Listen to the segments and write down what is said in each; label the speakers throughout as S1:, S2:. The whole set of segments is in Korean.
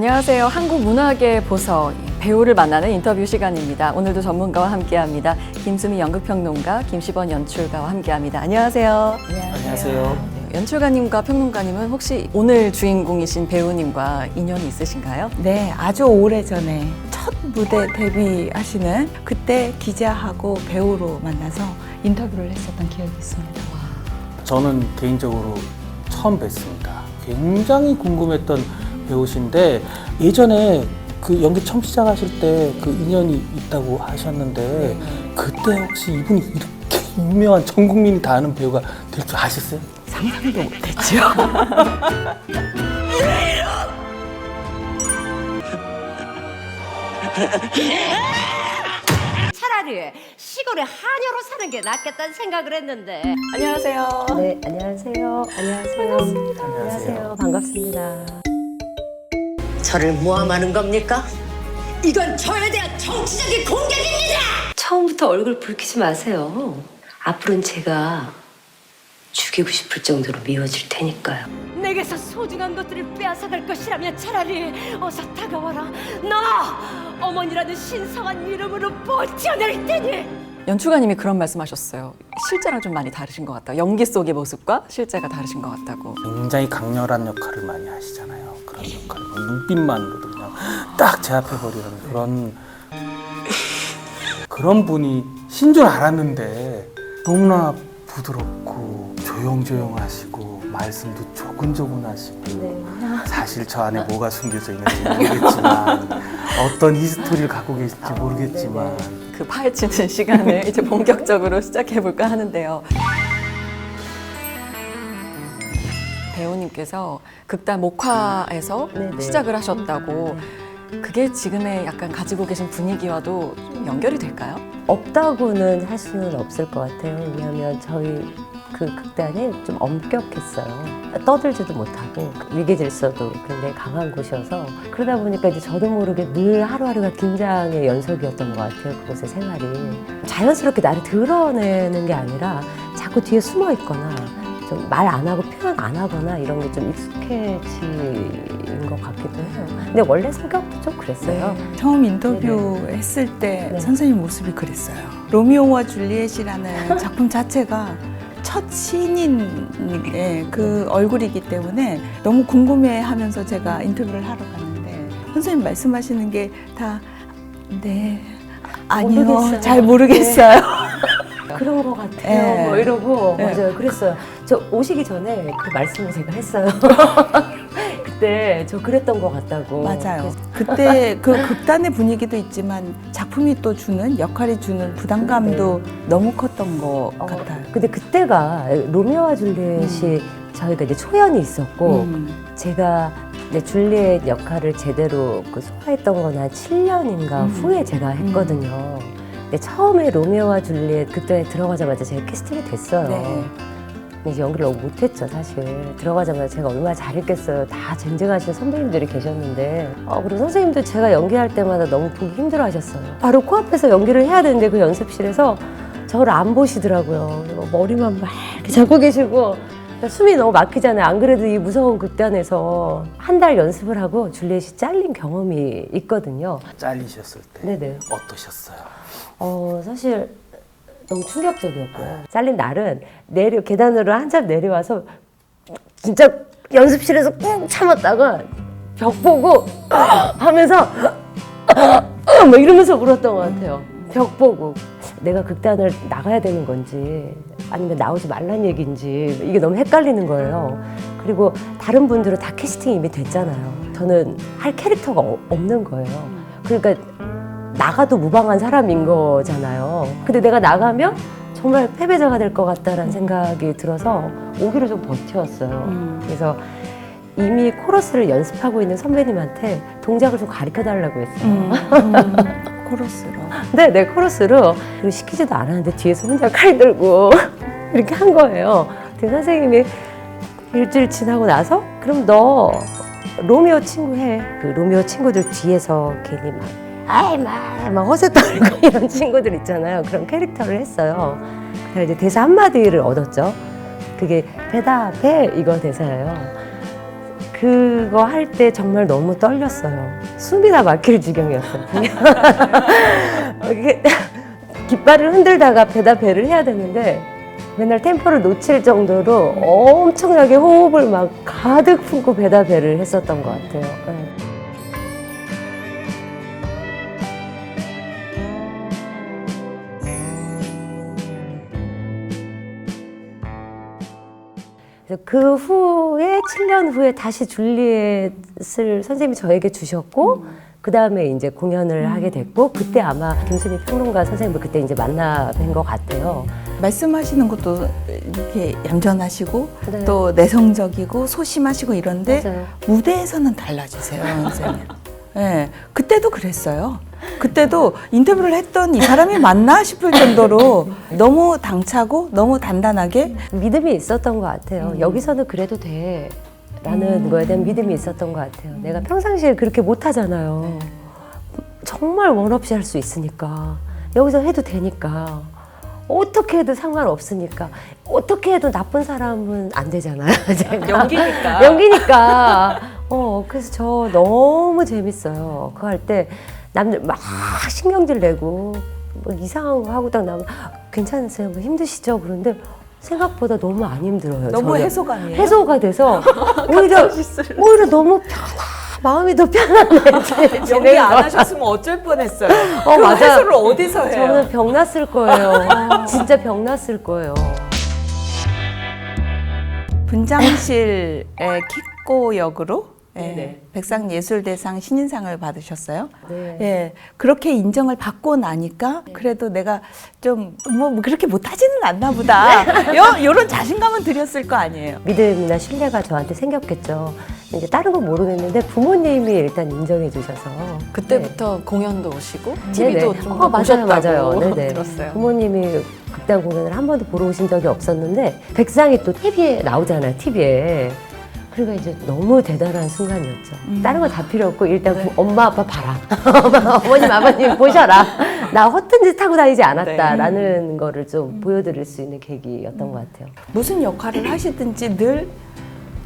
S1: 안녕하세요. 한국 문화계 보석 배우를 만나는 인터뷰 시간입니다. 오늘도 전문가와 함께합니다. 김수미 연극평론가, 김시번 연출가와 함께합니다. 안녕하세요.
S2: 안녕하세요.
S1: 연출가님과 평론가님은 혹시 오늘 주인공이신 배우님과 인연이 있으신가요?
S3: 네, 아주 오래 전에 첫 무대 데뷔하시는 그때 기자하고 배우로 만나서 인터뷰를 했었던 기억이 있습니다.
S2: 저는 개인적으로 처음 뵀습니다. 굉장히 궁금했던 배우신데 예전에 그 연기 처음 시작하실 때 그 인연이 있다고 하셨는데 그때 혹시 이분이 이렇게 유명한 전 국민이 다 아는 배우가 될 줄 아셨어요?
S3: 상상도 못했죠.
S4: 차라리 시골에 하녀로 사는 게 낫겠다는 생각을 했는데.
S1: 안녕하세요.
S4: 네 안녕하세요. 안녕하세요. 반갑습니다. 안녕하세요. 반갑습니다 저를 모함하는 겁니까? 이건 저에 대한 정치적인 공격입니다 처음부터 얼굴 붉히지 마세요 앞으로는 제가 죽이고 싶을 정도로 미워질 테니까요 내게서 소중한 것들을 빼앗아갈 것이라면 차라리 어서 다가와라 나 어머니라는 신성한 이름으로 버텨낼 테니
S1: 연출가님이 그런 말씀하셨어요. 실제랑 좀 많이 다르신 것 같다. 연기 속의 모습과 실제가 다르신 것 같다고.
S2: 굉장히 강렬한 역할을 많이 하시잖아요. 그런 역할. 뭐 눈빛만으로도 그냥 딱 제압해 버리는 그런 그런 분이 신 줄 알았는데 너무나 부드럽고 조용조용하시고 말씀도 조근조근하시고 사실 저 안에 뭐가 숨겨져 있는지 모르겠지만 어떤 히스토리를 갖고 계실지 모르겠지만
S1: 그 파헤치는 시간을 이제 본격적으로 시작해 볼까 하는데요. 배우님께서 극단 목화에서
S4: 네네.
S1: 시작을 하셨다고 그게 지금의 약간 가지고 계신 분위기와도 좀 연결이 될까요?
S5: 없다고는 할 수는 없을 것 같아요. 왜냐하면 저희 그 극단이 좀 엄격했어요. 떠들지도 못하고 위계 질서도 굉장히 강한 곳이어서 그러다 보니까 이제 저도 모르게 늘 하루하루가 긴장의 연속이었던 것 같아요. 그곳의 생활이 자연스럽게 나를 드러내는 게 아니라 자꾸 뒤에 숨어 있거나 좀말안 하고 표현 안 하거나 이런 게 좀 익숙해진 것 같기도 해요. 근데 원래 성격도 좀 그랬어요.
S3: 처음 인터뷰 했을 때
S5: 네.
S3: 선생님 모습이 그랬어요. 로미오와 줄리엣이라는 작품 자체가 첫 신인의 그 얼굴이기 때문에 너무 궁금해 하면서 제가 인터뷰를 하러 갔는데 선생님 말씀하시는 게 다 네. 아니요,
S5: 모르겠어요.
S3: 잘 모르겠어요.
S5: 그런 것 같아요.
S3: 네.
S5: 뭐 이러고
S3: 네.
S5: 맞아요. 그랬어요. 저 오시기 전에 그 말씀을 제가 했어요. 그때 저 그랬던 것 같다고.
S3: 맞아요. 그때 그 극단의 분위기도 있지만 작품이 또 주는 역할이 주는 부담감도 너무 컸던 것
S5: 어,
S3: 같아요.
S5: 근데 그때가 로미오와 줄리엣이 저희가 이제 초연이 있었고
S3: 음.
S5: 제가 이제 줄리엣 역할을 제대로 그 소화했던 건 한 7년인가
S3: 음.
S5: 후에 제가 했거든요. 근데 처음에 로미오와 줄리엣 그때 들어가자마자 제가 캐스팅이 됐어요.
S3: 네.
S5: 근데 이제 연기를 너무 못했죠, 사실. 들어가자마자 제가 얼마나 잘했겠어요. 다 쟁쟁하신 선배님들이 계셨는데. 어, 그리고 선생님도 제가 연기할 때마다 너무 보기 힘들어 하셨어요. 바로 코앞에서 연기를 해야 되는데 그 연습실에서 저를 안 보시더라고요. 머리만 막 이렇게 잡고 계시고. 그러니까 숨이 너무 막히잖아요. 안 그래도 이 무서운 극단에서 한 달 연습을 하고 줄리엣이 잘린 경험이 있거든요.
S2: 잘리셨을 때
S5: 네네.
S2: 어떠셨어요?
S5: 어, 사실 너무 충격적이었고요. 잘린 날은 내려 계단으로 한참 내려와서 진짜 연습실에서 꾹 참았다가 벽 보고 하면서 막 이러면서 울었던 것 같아요. 벽 보고 내가 극단을 나가야 되는 건지 아니면 나오지 말란 얘기인지 이게 너무 헷갈리는 거예요. 그리고 다른 분들은 다 캐스팅이 이미 됐잖아요. 저는 할 캐릭터가 어- 없는 거예요. 그러니까 나가도 무방한 사람인 거잖아요. 근데 내가 나가면 정말 패배자가 될 것 같다라는 생각이 들어서 오기를 좀 버텼어요.
S3: 음.
S5: 그래서 이미 코러스를 연습하고 있는 선배님한테 동작을 좀 가르쳐 달라고 했어요.
S3: 음, 음, 코러스로.
S5: 네, 네, 코러스로. 그리고 시키지도 않았는데 뒤에서 혼자 칼 들고 이렇게 한 거예요. 근데 선생님이 일주일 지나고 나서 그럼 너 로미오 친구 해. 그 로미오 친구들 뒤에서 괜히 막 아이 막, 막 허세 떨고 이런 친구들 있잖아요. 그런 캐릭터를 했어요. 그래서 이제 대사 한마디를 얻었죠. 그게 대답해 이거 대사예요. 그거 할 때 정말 너무 떨렸어요. 숨이 다 막힐 지경이었어요. 이게 깃발을 흔들다가 배다 배를 해야 되는데 맨날 템포를 놓칠 정도로 엄청나게 호흡을 막 가득 품고 배다 배를 했었던 것 같아요. 그 후에 7년 후에 다시 줄리엣을 선생님이 저에게 주셨고 그 다음에 이제 공연을 하게 됐고 그때 아마 김수미 평론가 선생님을 그때 이제 만나 뵌 것 같아요.
S3: 말씀하시는 것도 이렇게 얌전하시고
S5: 네.
S3: 또 내성적이고 소심하시고 이런데
S5: 맞아요.
S3: 무대에서는 달라지세요, 선생님. 네, 그때도 그랬어요. 그때도 인터뷰를 했던 이 사람이 맞나 싶을 정도로 너무 당차고 너무 단단하게
S5: 믿음이 있었던 것 같아요. 여기서는 그래도 돼. 라는 거에 대한 믿음이 있었던 것 같아요. 내가 평상시에 그렇게 못하잖아요. 정말 원 없이 할 수 있으니까. 여기서 해도 되니까. 어떻게 해도 상관없으니까. 어떻게 해도 나쁜 사람은 안 되잖아요. 제가.
S3: 연기니까.
S5: 연기니까. 어, 그래서 저 너무 재밌어요. 그거 할때 남들 막 신경질 내고 뭐 이상한 거 하고 딱 나면 괜찮으세요? 뭐 힘드시죠? 그런데 생각보다 너무 안 힘들어요.
S3: 너무
S5: 저는.
S3: 해소감이에요.
S5: 해소가 돼서 오히려 오히려 너무 편하 마음이 더 편안해.
S3: 연기 안 하셨으면 어쩔 뻔했어요.
S5: 어,
S3: 그
S5: 맞아.
S3: 해소를 어디서 해요?
S5: 저는 병 났을 거예요. 진짜 병 났을 거예요.
S3: 분장실의 킥고 역으로 예,
S5: 네네.
S3: 백상예술대상 신인상을 받으셨어요.
S5: 네.
S3: 예, 그렇게 인정을 받고 나니까 그래도 내가 좀 뭐 그렇게 못하지는 않나 보다. 요, 요런 자신감은 드렸을 거 아니에요.
S5: 믿음이나 신뢰가 저한테 생겼겠죠. 이제 다른 건 모르겠는데 부모님이 일단 인정해 주셔서
S1: 그때부터 공연도 오시고
S5: 네네.
S1: TV도 좀
S5: 어, 맞아요,
S1: 보셨다고
S5: 맞아요. 네네.
S1: 들었어요.
S5: 부모님이 극단 공연을 한 번도 보러 오신 적이 없었는데 백상이 또 TV에 나오잖아요, TV에. 그러니까 이제 너무 대단한 순간이었죠.
S1: 음.
S5: 다른 거 다 필요 없고 일단
S1: 네.
S5: 부- 엄마 아빠 봐라. 어머님 아버님 보셔라. 나 허튼 짓 하고 다니지
S1: 네.
S5: 않았다라는 거를
S1: 음.
S5: 좀 보여드릴 수 있는 계기였던 것 같아요.
S3: 무슨 역할을 하시든지 늘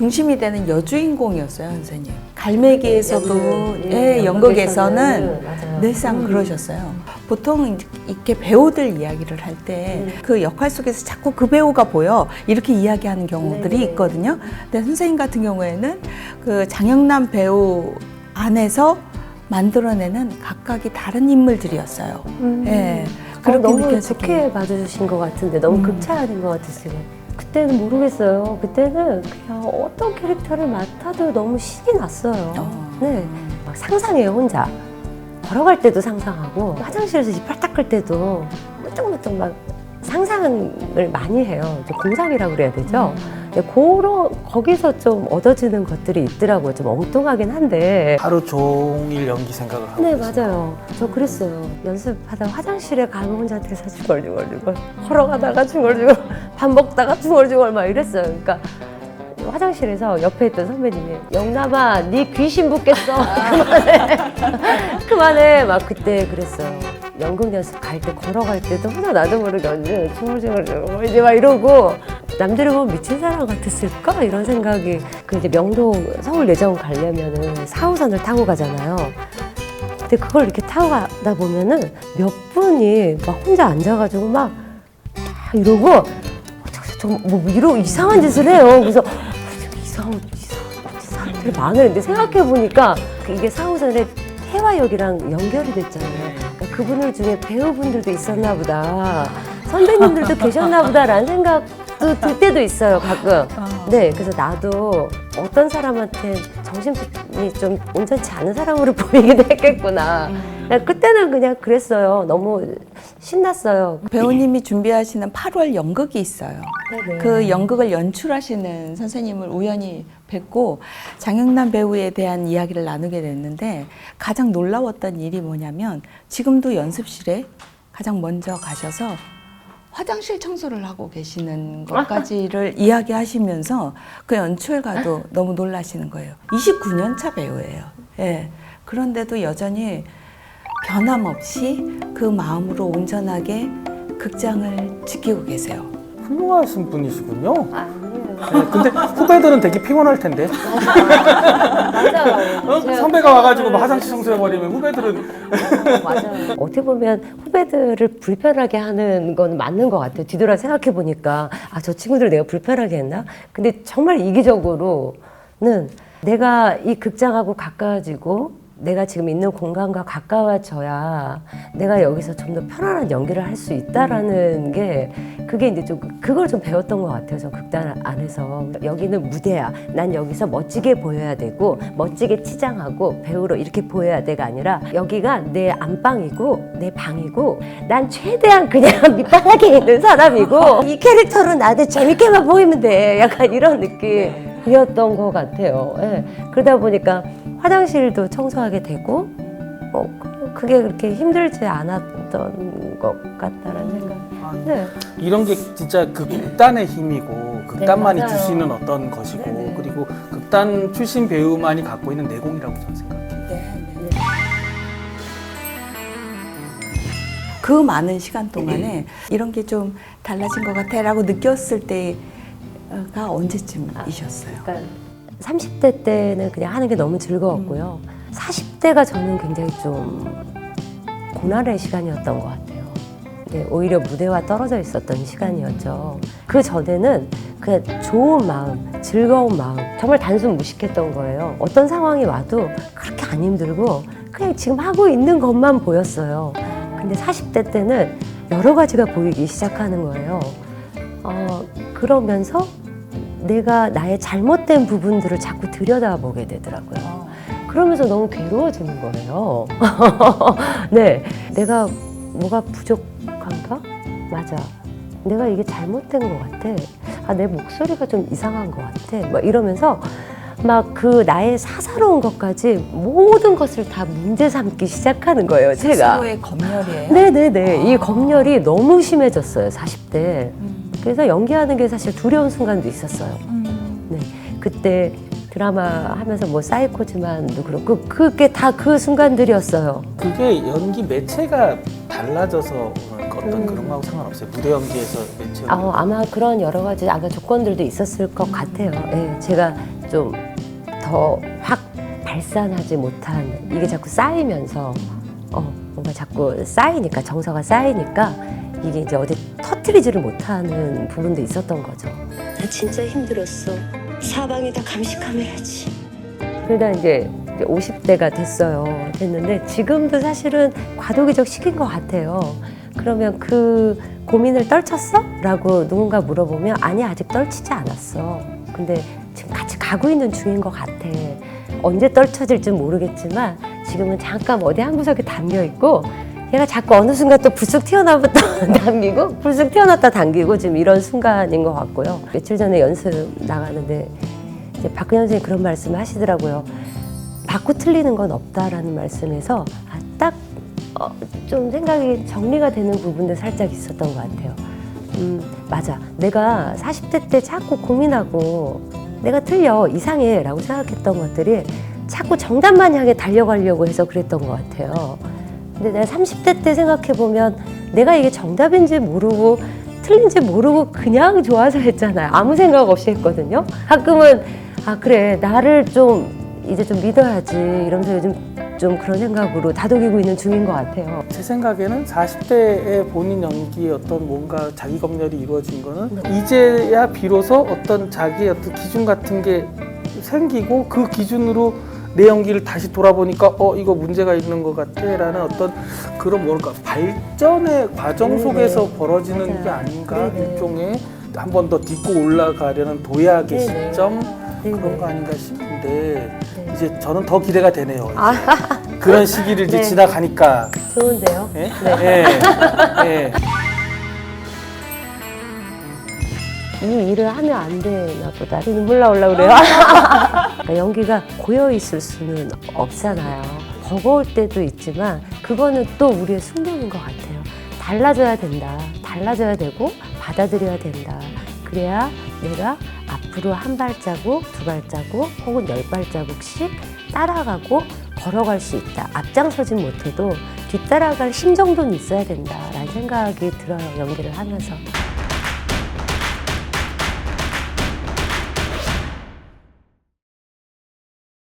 S3: 중심이 되는 여주인공이었어요, 선생님. 갈매기에서도
S5: 연극,
S3: 예,
S5: 예,
S3: 연극에서는
S5: 맞아요.
S3: 늘상
S5: 음.
S3: 그러셨어요. 보통 이렇게 배우들 이야기를 할때
S5: 음.
S3: 그 역할 속에서 자꾸 그 배우가 보여 이렇게 이야기하는 경우들이
S5: 네네.
S3: 있거든요. 근데 선생님 같은 경우에는 그 장영남 배우 안에서 만들어내는 각각이 다른 인물들이었어요. 예.
S5: 아,
S3: 그렇게
S5: 너무
S3: 느껴지게.
S5: 좋게 봐주신 것 같은데 너무
S3: 음.
S5: 극찬인 것 같았어요. 그때는 모르겠어요. 그때는 그냥 어떤 캐릭터를 맡아도 너무 신이 났어요.
S3: 어.
S5: 네, 막 상상해요 혼자. 걸어갈 때도 상상하고 화장실에서 이빨 닦을 때도 무뚱무뚱 막 상상을 많이 해요. 공상이라고 그래야 되죠. 네, 그런 거기서 좀 얻어지는 것들이 있더라고요. 좀 엉뚱하긴 한데.
S2: 하루 종일 연기 생각을 하고
S5: 네. 맞아요. 저 그랬어요. 연습하다 화장실에 가면 혼자 대사 중얼중얼중얼 걸어가다가 중얼중얼 밥 먹다가 중얼중얼 막 이랬어요. 그러니까 화장실에서 옆에 있던 선배님이 영남아 네 귀신 붙겠어 그만해 그만해 막 그때 그랬어요. 연극 연습 갈 때 걸어갈 때도 혼자 나도 모르게 언제 중얼중얼 이제 막 이러고 남들이 보면 미친 사람 같았을까 이런 생각이 그 이제 명동 서울 예정 가려면은 4호선을 타고 가잖아요. 근데 그걸 이렇게 타고 가다 보면은 몇 분이 막 혼자 앉아가지고 막, 막 이러고 저뭐 이러 이상한 짓을 해요. 그래서 어, 이상한 이상한 사람들이 많은데 생각해 보니까 이게 4호선에 해화역이랑 연결이 됐잖아요. 그러니까 그분들 중에 배우분들도 있었나 보다. 선배님들도 계셨나 보다라는 생각도 들 때도 있어요, 가끔. 네, 그래서 나도 어떤 사람한테 정신이 좀 온전치 않은 사람으로 보이기도 했겠구나. 나 그때는 그냥 그랬어요. 너무 신났어요.
S3: 배우님이 준비하시는 8월 연극이 있어요.
S5: 네네.
S3: 그 연극을 연출하시는 선생님을 우연히 뵙고 장영남 배우에 대한 이야기를 나누게 됐는데 가장 놀라웠던 일이 뭐냐면 지금도 연습실에 가장 먼저 가셔서 화장실 청소를 하고 계시는 것까지를 이야기하시면서 그 연출가도 너무 놀라시는 거예요. 29년 차 배우예요. 예. 그런데도 여전히 변함없이 그 마음으로 온전하게 극장을 지키고 계세요.
S2: 훌륭하신 분이시군요.
S5: 아니에요.
S2: 네, 근데 후배들은 되게 피곤할 텐데.
S5: 맞아요.
S2: 어? 선배가 와가지고 막 화장실 청소해버리면 후배들은
S5: 맞아요. 어떻게 보면 후배들을 불편하게 하는 건 맞는 것 같아요. 뒤돌아 생각해 보니까 아 저 친구들 내가 불편하게 했나? 근데 정말 이기적으로는 내가 이 극장하고 가까워지고 내가 지금 있는 공간과 가까워져야 내가 여기서 좀 더 편안한 연기를 할 수 있다라는 게 그게 이제 좀 그걸 좀 배웠던 것 같아요. 저 극단 안에서 여기는 무대야. 난 여기서 멋지게 보여야 되고 멋지게 치장하고 배우로 이렇게 보여야 돼가 아니라 여기가 내 안방이고 내 방이고 난 최대한 그냥 밑바닥에 있는 사람이고 이 캐릭터로 나한테 재밌게만 보이면 돼. 약간 이런 느낌이었던 것 같아요. 예. 그러다 보니까 화장실도 청소하게 되고 어, 그- 그게 그렇게 힘들지 않았던 것 같다라는 생각. 네.
S2: 이런 게 진짜 그 극단의 힘이고 극단만이
S5: 네.
S2: 주시는 어떤 것이고
S5: 네네.
S2: 그리고 극단 출신 배우만이 갖고 있는 내공이라고 저는 생각해요.
S3: 그 많은 시간 동안에 이런 게 좀 달라진 것 같아라고 느꼈을 때가 언제쯤이셨어요?
S5: 그러니까 30대 때는 그냥 하는 게 너무 즐거웠고요. 40대가 저는 굉장히 좀 고난의 시간이었던 것 같아요. 근데 오히려 무대와 떨어져 있었던 시간이었죠. 그 전에는 그냥 좋은 마음, 즐거운 마음, 정말 단순 무식했던 거예요. 어떤 상황이 와도 그렇게 안 힘들고 그냥 지금 하고 있는 것만 보였어요. 근데 40대 때는 여러 가지가 보이기 시작하는 거예요. 어, 그러면서 내가 나의 잘못된 부분들을 자꾸 들여다보게 되더라고요. 그러면서 너무 괴로워지는 거예요. 네, 내가 뭐가 부족한가? 맞아. 내가 이게 잘못된 것 같아. 아, 내 목소리가 좀 이상한 것 같아. 막 이러면서 막 그 나의 사사로운 것까지 모든 것을 다 문제 삼기 시작하는 거예요, 제가.
S3: 스스로의 검열이에요.
S5: 네네네. 이 검열이 너무 심해졌어요, 40대.
S3: 음.
S5: 그래서 연기하는 게 사실 두려운 순간도 있었어요.
S3: 음.
S5: 네. 그때 드라마 하면서 뭐 사이코지만도 그렇고 그게 다 그 순간들이었어요.
S2: 그게 연기 매체가 달라져서 어떤
S5: 음.
S2: 그런 거하고 상관없어요. 무대 연기에서 매체.
S5: 아, 아마 그런 여러 가지 아마 조건들도 있었을 것 같아요. 예, 제가 좀 더 확 발산하지 못한 이게 자꾸 쌓이면서 어, 뭔가 자꾸 쌓이니까 정서가 쌓이니까 이게 이제 어디 터트리지를 못하는 부분도 있었던 거죠.
S4: 나 진짜 힘들었어. 사방이 다 감시카메라지.
S5: 그러다 이제 50대가 됐어요. 됐는데 지금도 사실은 과도기적 시기인 것 같아요. 그러면 그 고민을 떨쳤어? 라고 누군가 물어보면 아니 아직 떨치지 않았어. 근데 지금 같이 가고 있는 중인 것 같아. 언제 떨쳐질지 모르겠지만 지금은 잠깐 어디 한 구석에 담겨 있고 얘가 자꾸 어느 순간 또 불쑥 튀어나왔다 당기고 불쑥 튀어나왔다 당기고 지금 이런 순간인 것 같고요. 며칠 전에 연습 나가는데 이제 박근혜 선생님이 그런 말씀을 하시더라고요. 받고 틀리는 건 없다라는 말씀에서 아, 딱좀 생각이 정리가 되는 부분도 살짝 있었던 것 같아요. 음, 맞아. 내가 40대 때 자꾸 고민하고 내가 틀려, 이상해 라고 생각했던 것들이 자꾸 정답만 향해 달려가려고 해서 그랬던 것 같아요. 근데 내가 30대 때 생각해보면 내가 이게 정답인지 모르고 틀린지 모르고 그냥 좋아서 했잖아요. 아무 생각 없이 했거든요. 가끔은 아 그래 나를 좀 이제 좀 믿어야지 이러면서 요즘 좀 그런 생각으로 다독이고 있는 중인 것 같아요.
S2: 제 생각에는 40대의 본인 연기의 어떤 뭔가 자기 검열이 이루어진 거는 이제야 비로소 어떤 자기의 어떤 기준 같은 게 생기고 그 기준으로 내 연기를 다시 돌아보니까 어 이거 문제가 있는 것 같아라는 어떤 그런 뭔가 발전의 과정. 속에서 벌어지는
S5: 맞아요.
S2: 게 아닌가. 일종의 한 번 더 딛고 올라가려는 도약의. 시점. 그런 거 아닌가 싶은데
S5: 네.
S2: 이제 저는 더 기대가 되네요. 이제. 그런 시기를 이제
S5: 네.
S2: 지나가니까.
S5: 좋은데요?
S2: 예? 예. 예.
S5: 이 일을 하면 안 되나 보다. 눈물 나올라 그래요. 그러니까 연기가 고여 있을 수는 없잖아요. 버거울 때도 있지만 그거는 또 우리의 숙명인 것 같아요. 달라져야 된다. 달라져야 되고 받아들여야 된다. 그래야 내가 앞으로 한 발자국, 두 발자국 혹은 열 발자국씩 따라가고 걸어갈 수 있다. 앞장서진 못해도 뒤따라갈 힘 정도는 있어야 된다라는 생각이 들어요. 연기를 하면서.